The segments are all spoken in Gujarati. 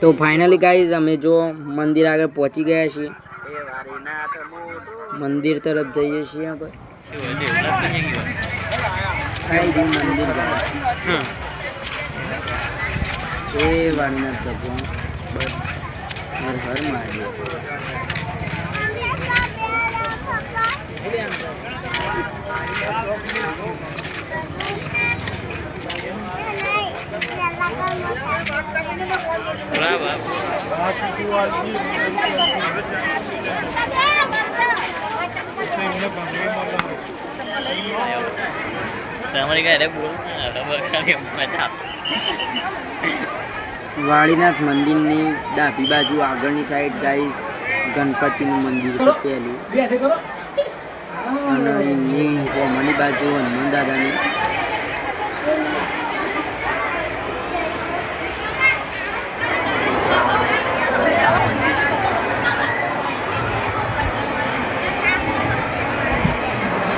તો ફાઇનલી ગાઈઝ અમે જો મંદિર આગળ પહોંચી ગયા છીએ. મંદિર તરફ જઈએ છીએ આપણે. મંદિર એ ભગવાન. હર હર મહાદેવ. તમારી ઘરે બોલ વાળીનાથ મંદિરની ડાબી બાજુ આગળની સાઈડ ગાઈસ ગણપતિનું મંદિર છે પહેલું. અને એમની કોમની બાજુ હનુમાન દાદાનું.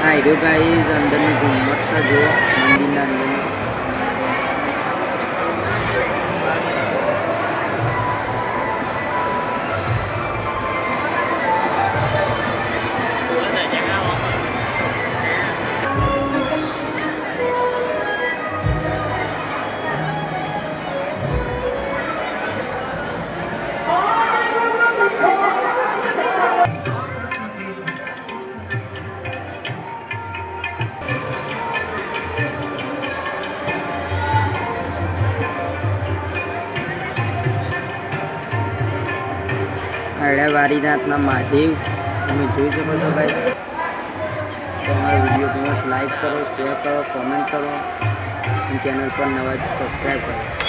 આ હીરો ગાઈસ અંદરની ઘુમ્મટ છે જો મંદિરના હળે વારીનાથના મહાદેવ. તમે જોઈ શકો છો ભાઈ. તમારો વીડિયો ગમે લાઈક કરો, શેર કરો, કોમેન્ટ કરો. ચેનલ પર નવા સબસ્ક્રાઈબ કરો.